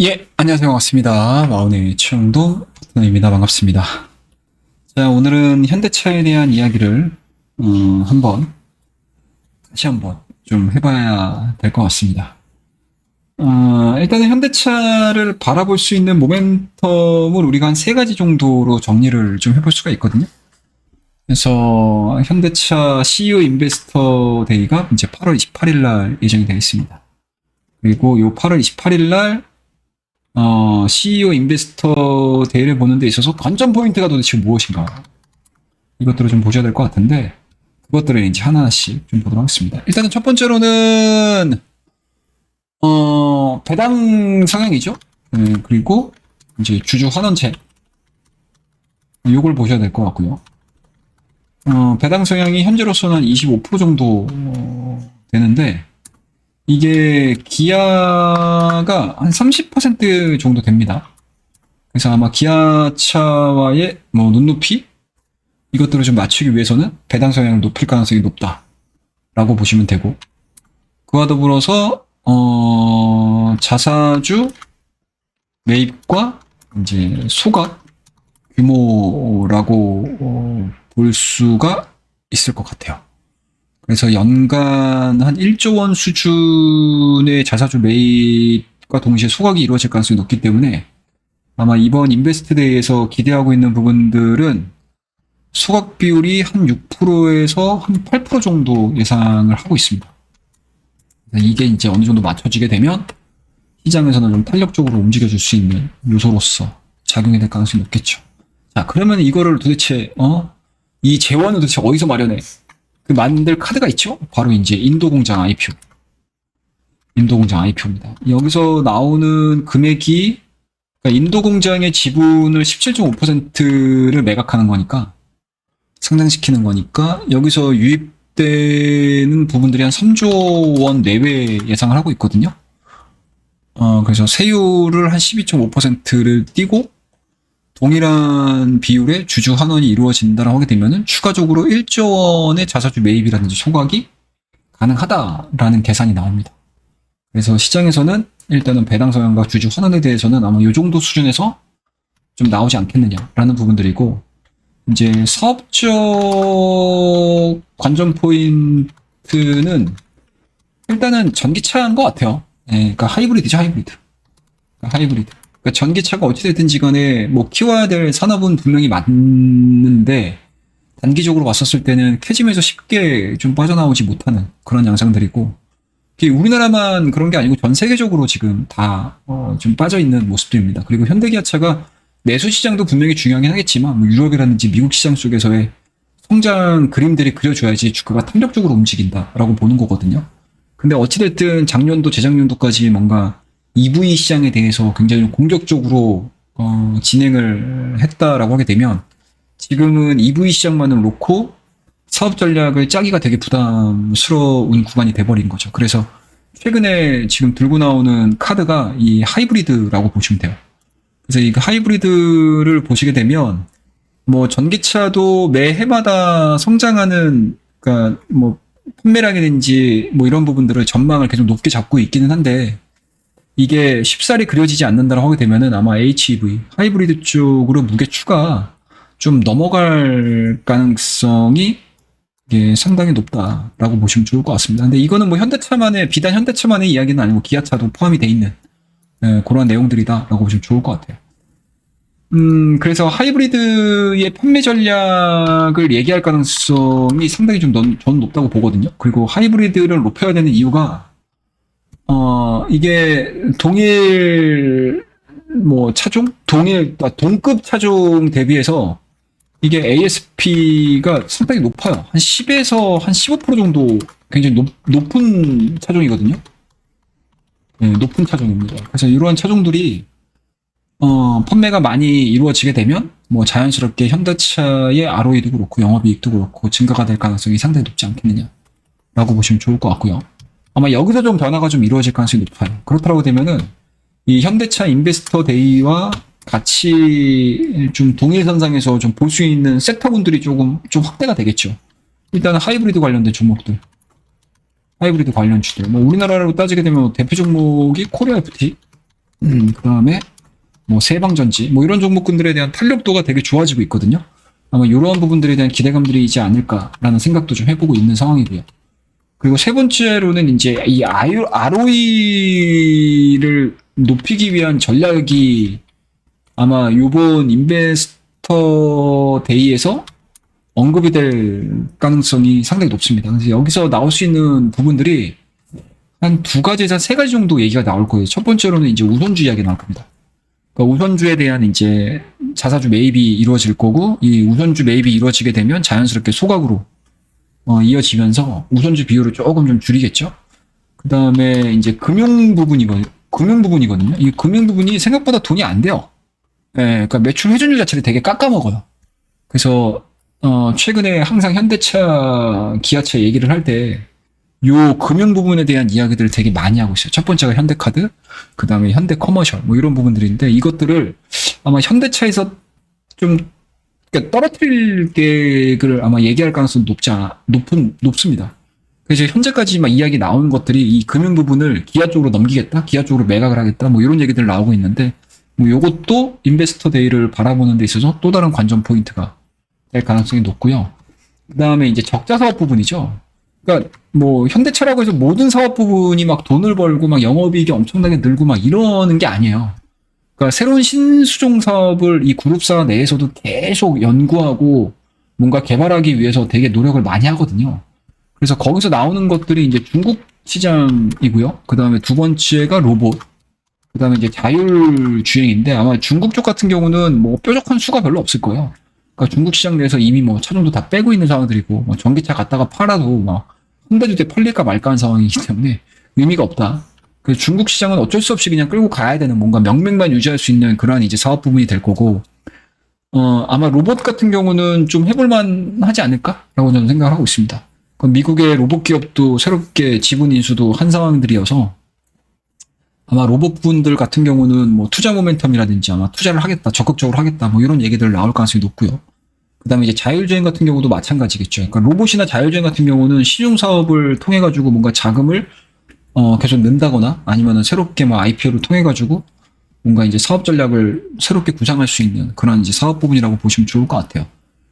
예, 안녕하세요. 반갑습니다. 마운의 최영도 파트너입니다. 반갑습니다. 자, 오늘은 현대차에 대한 이야기를, 어, 한번, 다시 한번 좀 해봐야 될 것 같습니다. 어, 일단은 현대차를 바라볼 수 있는 모멘텀을 우리가 한 세 가지 정도로 정리를 좀 해볼 수가 있거든요. 그래서 현대차 CEO 인베스터 데이가 이제 8월 28일 날 예정이 되어 있습니다. 그리고 요 8월 28일 날 어, CEO 인베스터 대회를 보는 데 있어서 관전 포인트가 도대체 무엇인가? 이것들을 좀 보셔야 될 것 같은데, 그것들을 이제 하나하나씩 좀 보도록 하겠습니다. 일단은 첫 번째로는, 어, 배당 성향이죠. 네, 그리고 이제 주주 환원체. 요걸 보셔야 될 것 같고요. 어, 배당 성향이 현재로서는 한25% 정도 어, 되는데, 이게 기아가 한 30% 정도 됩니다. 그래서 아마 기아차와의 뭐 눈높이 이것들을 좀 맞추기 위해서는 배당 성향을 높일 가능성이 높다라고 보시면 되고 그와 더불어서 어 자사주 매입과 이제 소각 규모라고 어, 볼 수가 있을 것 같아요. 그래서 연간 한 1조 원 수준의 자사주 매입과 동시에 소각이 이루어질 가능성이 높기 때문에 아마 이번 인베스트 데이에서 기대하고 있는 부분들은 소각 비율이 한 6%에서 한 8% 정도 예상을 하고 있습니다. 이게 이제 어느 정도 맞춰지게 되면 시장에서는 좀 탄력적으로 움직여줄 수 있는 요소로서 작용이 될 가능성이 높겠죠. 자, 그러면 이거를 도대체, 어? 이 재원을 도대체 어디서 마련해? 그 만들 카드가 있죠? 바로 이제 인도 공장 IPO. 인도 공장 IPO입니다. 여기서 나오는 금액이 그러니까 인도 공장의 지분을 17.5%를 매각하는 거니까 상장시키는 거니까 여기서 유입되는 부분들이 한 3조 원 내외 예상을 하고 있거든요. 어, 그래서 세율을 한 12.5%를 띄고 동일한 비율의 주주 환원이 이루어진다라고 하게 되면은 추가적으로 1조 원의 자사주 매입이라든지 소각이 가능하다라는 계산이 나옵니다. 그래서 시장에서는 일단은 배당 성향과 주주 환원에 대해서는 아마 이 정도 수준에서 좀 나오지 않겠느냐라는 부분들이고 이제 사업적 관전 포인트는 일단은 전기차인 것 같아요. 예, 그러니까 하이브리드죠, 하이브리드. 그러니까 하이브리드. 그러니까 전기차가 어찌됐든지 간에 뭐 키워야 될 산업은 분명히 맞는데 단기적으로 봤었을 때는 캐짐에서 쉽게 좀 빠져나오지 못하는 그런 양상들이고 우리나라만 그런 게 아니고 전 세계적으로 지금 다 어, 좀 빠져 있는 모습들입니다. 그리고 현대기아차가 내수 시장도 분명히 중요하긴 하겠지만 뭐 유럽이라든지 미국 시장 속에서의 성장 그림들이 그려줘야지 주가가 탄력적으로 움직인다라고 보는 거거든요. 근데 어찌됐든 작년도 재작년도까지 뭔가 EV 시장에 대해서 굉장히 공격적으로 어, 진행을 했다라고 하게 되면 지금은 EV 시장만을 놓고 사업 전략을 짜기가 되게 부담스러운 구간이 돼버린 거죠. 그래서 최근에 지금 들고 나오는 카드가 이 하이브리드라고 보시면 돼요. 그래서 이 하이브리드를 보시게 되면 뭐 전기차도 매 해마다 성장하는 그러니까 뭐 판매량이든지 뭐 이런 부분들을 전망을 계속 높게 잡고 있기는 한데 이게 쉽사리 그려지지 않는다고 하게 되면은 아마 HEV, 하이브리드 쪽으로 무게 추가 좀 넘어갈 가능성이 이게 상당히 높다라고 보시면 좋을 것 같습니다. 근데 이거는 뭐 현대차만의, 비단 현대차만의 이야기는 아니고 기아차도 포함이 돼 있는 예, 그런 내용들이다라고 보시면 좋을 것 같아요. 음, 그래서 하이브리드의 판매 전략을 얘기할 가능성이 상당히 좀 넌- 저는 높다고 보거든요. 그리고 하이브리드를 높여야 되는 이유가 어, 이게 동일 뭐 차종? 동일 아, 동급 차종 대비해서 이게 ASP가 상당히 높아요. 한 10에서 한 15% 정도 굉장히 높, 높은 차종이거든요. 네, 높은 차종입니다. 그래서 이러한 차종들이 어, 판매가 많이 이루어지게 되면 뭐 자연스럽게 현대차의 ROE도 그렇고 영업이익도 그렇고 증가가 될 가능성이 상당히 높지 않겠느냐라고 보시면 좋을 것 같고요. 아마 여기서 좀 변화가 좀 이루어질 가능성이 높아요. 그렇다고 되면은 이 현대차 인베스터 데이와 같이 좀 동일선상에서 좀 볼 수 있는 섹터군들이 조금 좀 확대가 되겠죠. 일단은 하이브리드 관련된 종목들, 하이브리드 관련 주들. 뭐 우리나라로 따지게 되면 대표 종목이 코리아 FT, 음, 그 다음에 뭐 세방전지, 뭐 이런 종목군들에 대한 탄력도가 되게 좋아지고 있거든요. 아마 이러한 부분들에 대한 기대감들이 있지 않을까라는 생각도 좀 해보고 있는 상황이고요. 그리고 세 번째로는 이제 이 ROE를 높이기 위한 전략이 아마 이번 인베스터 데이에서 언급이 될 가능성이 상당히 높습니다. 그래서 여기서 나올 수 있는 부분들이 한 두 가지에서 한세 가지 정도 얘기가 나올 거예요. 첫 번째로는 이제 우선주 이야기 나올 겁니다. 그러니까 우선주에 대한 이제 자사주 매입이 이루어질 거고 이 우선주 매입이 이루어지게 되면 자연스럽게 소각으로 어, 이어지면서 우선주 비율을 조금 좀 줄이겠죠. 그 다음에 이제 금융 부분이거 금융 부분이거든요. 이 금융 부분이 생각보다 돈이 안 돼요. 예, 그러니까 매출 회전율 자체를 되게 깎아먹어요. 그래서 어, 최근에 항상 현대차, 기아차 얘기를 할 때, 요 금융 부분에 대한 이야기들을 되게 많이 하고 있어요. 첫 번째가 현대카드, 그 다음에 현대커머셜, 뭐 이런 부분들인데, 이것들을 아마 현대차에서 좀, 그러니까 떨어뜨릴 계획을 아마 얘기할 가능성이 높지 않아, 높은, 높습니다. 그래서 현재까지 막 이야기 나온 것들이 이 금융 부분을 기아 쪽으로 넘기겠다, 기아 쪽으로 매각을 하겠다, 뭐 이런 얘기들 나오고 있는데, 뭐 요것도 인베스터 데이를 바라보는 데 있어서 또 다른 관전 포인트가 될 가능성이 높고요. 그 다음에 이제 적자 사업 부분이죠. 그러니까 뭐 현대차라고 해서 모든 사업 부분이 막 돈을 벌고 막 영업이익이 엄청나게 늘고 막 이러는 게 아니에요. 그러니까 새로운 신수종 사업을 이 그룹사 내에서도 계속 연구하고 뭔가 개발하기 위해서 되게 노력을 많이 하거든요. 그래서 거기서 나오는 것들이 이제 중국 시장이고요. 그 다음에 두 번째가 로봇. 그 다음에 이제 자율 주행인데 아마 중국 쪽 같은 경우는 뭐 뾰족한 수가 별로 없을 거예요. 그러니까 중국 시장 내에서 이미 뭐 차종도 다 빼고 있는 상황들이고 뭐 전기차 갖다가 팔아도 막 혼다주대 팔릴까 말까 하는 상황이기 때문에 의미가 없다. 그래서 중국 시장은 어쩔 수 없이 그냥 끌고 가야 되는 뭔가 명맥만 유지할 수 있는 그러한 이제 사업 부분이 될 거고 어 아마 로봇 같은 경우는 좀 해볼만 하지 않을까라고 저는 생각을 하고 있습니다. 미국의 로봇 기업도 새롭게 지분 인수도 한 상황들이어서 아마 로봇 분들 같은 경우는 뭐 투자 모멘텀이라든지 아마 투자를 하겠다, 적극적으로 하겠다, 뭐 이런 얘기들 나올 가능성이 높고요. 그 다음에 이제 자율주행 같은 경우도 마찬가지겠죠. 그러니까 로봇이나 자율주행 같은 경우는 시중 사업을 통해 가지고 뭔가 자금을 어 계속 넣는다거나 아니면은 새롭게 뭐 IPO를 통해 가지고 뭔가 이제 사업 전략을 새롭게 구상할 수 있는 그런 이제 사업 부분이라고 보시면 좋을 것 같아요.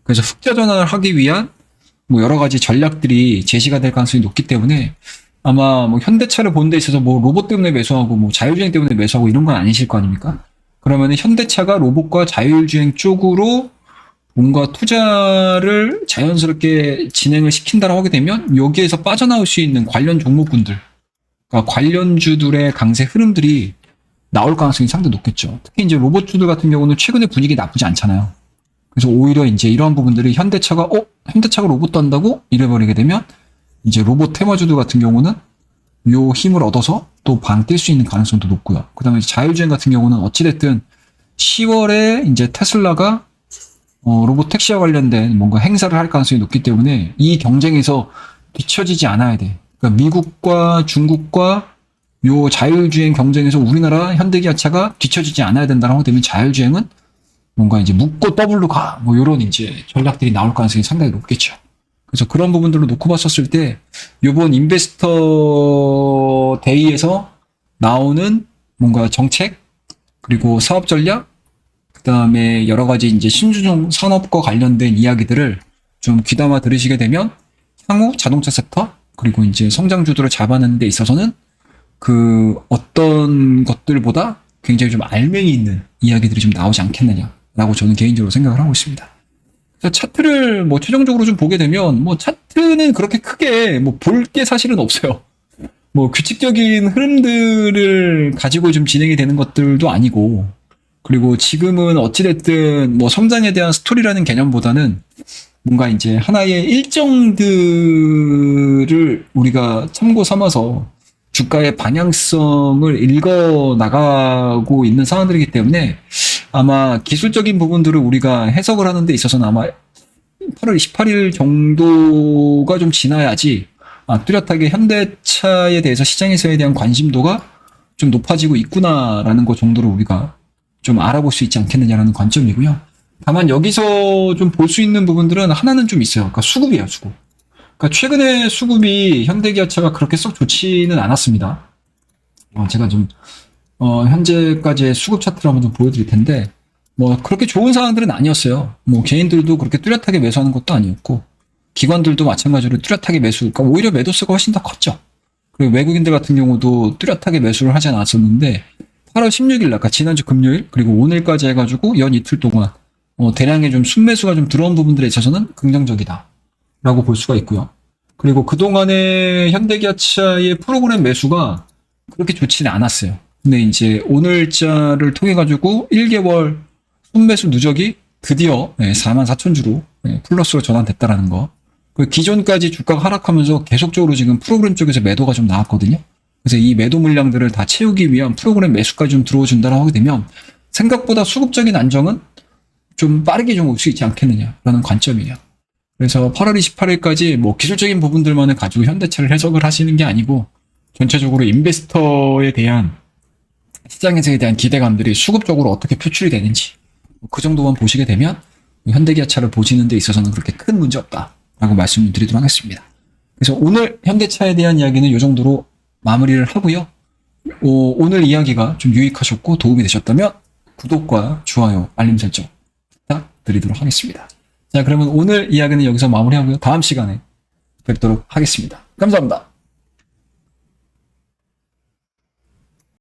그래서 흑자 전환을 하기 위한 뭐 여러 가지 전략들이 제시가 될 가능성이 높기 때문에 아마 뭐 현대차를 보는 데 있어서 뭐 로봇 때문에 매수하고 뭐 자율주행 때문에 매수하고 이런 건 아니실 거 아닙니까? 그러면은 현대차가 로봇과 자율주행 쪽으로 뭔가 투자를 자연스럽게 진행을 시킨다라고 하게 되면 여기에서 빠져나올 수 있는 관련 종목군들, 그러니까 관련주들의 강세 흐름들이 나올 가능성이 상당히 높겠죠. 특히 이제 로봇주들 같은 경우는 최근에 분위기 나쁘지 않잖아요. 그래서 오히려 이제 이러한 부분들이 현대차가 어 현대차가 로봇 딴다고 이래버리게 되면 이제 로봇 테마주들 같은 경우는 요 힘을 얻어서 또 방 뛸 수 있는 가능성도 높고요. 그 다음에 자율주행 같은 경우는 어찌됐든 10월에 이제 테슬라가 어, 로봇 택시와 관련된 뭔가 행사를 할 가능성이 높기 때문에 이 경쟁에서 뒤처지지 않아야 돼. 그러니까 미국과 중국과 요 자율주행 경쟁에서 우리나라 현대기아차가 뒤처지지 않아야 된다고 하게 되면 자율주행은 뭔가 이제 묶고 더블로 가. 뭐 요런 이제 전략들이 나올 가능성이 상당히 높겠죠. 그래서 그런 부분들로 놓고 봤었을 때 요번 인베스터 데이에서 나오는 뭔가 정책 그리고 사업 전략 그다음에 여러 가지 이제 신주종 산업과 관련된 이야기들을 좀 귀담아 들으시게 되면 향후 자동차 섹터 그리고 이제 성장주들을 잡아내는 데 있어서는 그 어떤 것들보다 굉장히 좀 알맹이 있는 이야기들이 좀 나오지 않겠느냐라고 저는 개인적으로 생각을 하고 있습니다. 그래서 차트를 뭐 최종적으로 좀 보게 되면 뭐 차트는 그렇게 크게 뭐 볼 게 사실은 없어요. 뭐 규칙적인 흐름들을 가지고 좀 진행이 되는 것들도 아니고 그리고 지금은 어찌됐든 뭐 성장에 대한 스토리라는 개념보다는 뭔가 이제 하나의 일정들을 우리가 참고 삼아서 주가의 방향성을 읽어 나가고 있는 상황들이기 때문에 아마 기술적인 부분들을 우리가 해석을 하는 데 있어서는 아마 8월 28일 정도가 좀 지나야지 아, 뚜렷하게 현대차에 대해서 시장에서에 대한 관심도가 좀 높아지고 있구나라는 것 정도로 우리가 좀 알아볼 수 있지 않겠느냐라는 관점이고요. 다만 여기서 좀 볼 수 있는 부분들은 하나는 좀 있어요. 그러니까 수급이에요, 수급. 그러니까 최근에 수급이 현대기아차가 그렇게 썩 좋지는 않았습니다. 어, 제가 좀 어, 현재까지의 수급 차트를 한번 좀 보여드릴 텐데, 뭐, 그렇게 좋은 상황들은 아니었어요. 뭐, 개인들도 그렇게 뚜렷하게 매수하는 것도 아니었고, 기관들도 마찬가지로 뚜렷하게 매수, 그러니까 오히려 매도수가 훨씬 더 컸죠. 그리고 외국인들 같은 경우도 뚜렷하게 매수를 하지 않았었는데, 8월 16일, 아까 지난주 금요일, 그리고 오늘까지 해가지고 연 이틀 동안, 어, 대량의 좀 순매수가 좀 들어온 부분들에 있어서는 긍정적이다. 라고 볼 수가 있고요. 그리고 그동안의 현대기아차의 프로그램 매수가 그렇게 좋지는 않았어요. 근데 이제 오늘자를 통해 가지고 1개월 순매수 누적이 드디어 4만 4천 주로 예, 플러스로 전환됐다라는 거. 그 기존까지 주가가 하락하면서 계속적으로 지금 프로그램 쪽에서 매도가 좀 나왔거든요. 그래서 이 매도 물량들을 다 채우기 위한 프로그램 매수까지 좀 들어준다고 하게 되면 생각보다 수급적인 안정은 좀 빠르게 좀 올 수 있지 않겠느냐라는 관점이에요. 그래서 8월 28일까지 뭐 기술적인 부분들만을 가지고 현대차를 해석을 하시는 게 아니고 전체적으로 인베스터에 대한 시장에서에 대한 기대감들이 수급적으로 어떻게 표출이 되는지 뭐그 정도만 보시게 되면 현대기아차를 보시는 데 있어서는 그렇게 큰 문제 없다라고 말씀을 드리도록 하겠습니다. 그래서 오늘 현대차에 대한 이야기는 이 정도로 마무리를 하고요. 오, 오늘 이야기가 좀 유익하셨고 도움이 되셨다면 구독과 좋아요, 알림 설정 드리도록 하겠습니다. 자, 그러면 오늘 이야기는 여기서 마무리하고요. 다음 시간에 뵙도록 하겠습니다. 감사합니다.